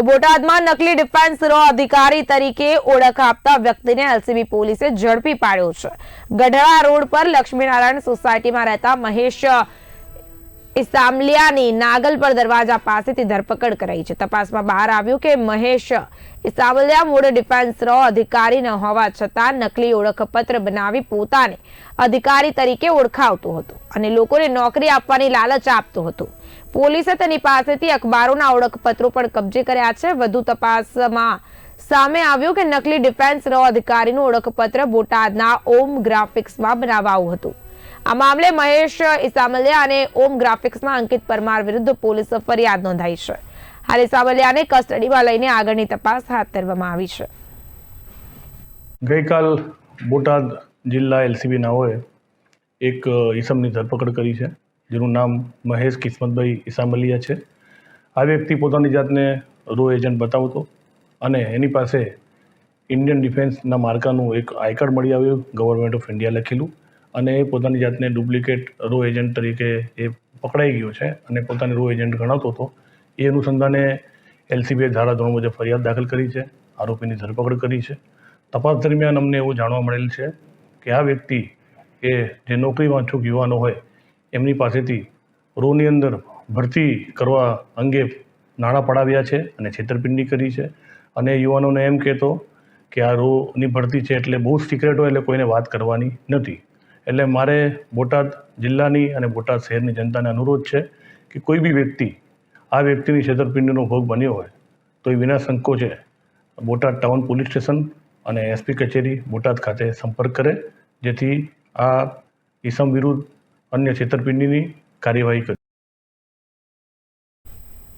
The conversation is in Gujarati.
તો બોટાદમાં નકલી ડિફેન્સ રો અધિકારી તરીકે ઓળખ આપતા વ્યક્તિને એલસીબી પોલીસે ઝડપી પાડ્યો છે. ગઢડા રોડ પર લક્ષ્મીનારાયણ સોસાયટીમાં રહેતા મહેશ ઇસામલિયાની નાગલપર દરવાજા પાસેથી ધરપકડ કરાઈ છે. તપાસમાં બહાર આવ્યું કે મહેશ ઇસામલિયા મૂળ ડિફેન્સ રો અધિકારી ન હોવા છતાં નકલી ઓળખપત્ર બનાવી પોતાને અધિકારી તરીકે ઓળખાવતો હતો અને લોકોને નોકરી આપવાની લાલચ આપતો હતો. પોલીસે તેની પાસેથી અખબારોના ઓળખપત્રો પણ કબજે કર્યા છે. વધુ તપાસમાં સામે આવ્યું કે નકલી ડિફેન્સ રો અધિકારીનું ઓળખપત્ર બોટાદના ઓમ ગ્રાફિક્સમાં બનાવાયું હતું. આ મામલે મહેશ ઇસામલિયા અને ઓમ ગ્રાફિક્સના અંકિત પરમાર વિરુદ્ધ પોલીસ ફરિયાદ નોંધાઈ છે. હાલ ઇસામલિયાને કસ્ટડીમાં લઈને આગળની તપાસ હાથ ધરવામાં આવી છે. ગઈકાલ બોટાદ જિલ્લા એલસીબી નાઓએ એક ઈસમની ધરપકડ કરી છે, જેનું નામ મહેશ કિસ્મતભાઈ ઈસામલિયા છે. આ વ્યક્તિ પોતાની જાતને રો એજન્ટ બતાવતો અને એની પાસે ઇન્ડિયન ડિફેન્સના માર્કાનું એક આઈ મળી આવ્યું, ગવર્મેન્ટ ઓફ ઇન્ડિયા લખેલું. અને એ પોતાની જાતને ડુપ્લિકેટ રો એજન્ટ તરીકે એ પકડાઈ ગયો છે અને પોતાને રો એજન્ટ ગણાતો હતો. એ અનુસંધાને એલસીબીએ ધારાધોરણ મુજબ ફરિયાદ દાખલ કરી છે, આરોપીની ધરપકડ કરી છે. તપાસ દરમિયાન અમને એવું જાણવા મળેલ છે કે આ વ્યક્તિ કે જે નોકરી વાંચુક યુવાનો હોય, એમની પાસેથી રોની અંદર ભરતી કરવા અંગે નાણાં પડાવ્યા છે અને છેતરપિંડી કરી છે. અને યુવાનોને એમ કહેતો કે આ રોની ભરતી છે એટલે બહુ સિક્રેટ હોય એટલે કોઈને વાત કરવાની નથી. એટલે મારે બોટાદ જિલ્લાની અને બોટાદ શહેરની જનતાને અનુરોધ છે કે કોઈ બી વ્યક્તિ આ વ્યક્તિની છેતરપિંડીનો ભોગ બન્યો હોય તો એ વિના સંકોચે બોટાદ ટાઉન પોલીસ સ્ટેશન અને એસપી કચેરી બોટાદ ખાતે સંપર્ક કરે, જેથી આ ઈસમ વિરુદ્ધ અન્ય છેતરપિંડીની કાર્યવાહી કરી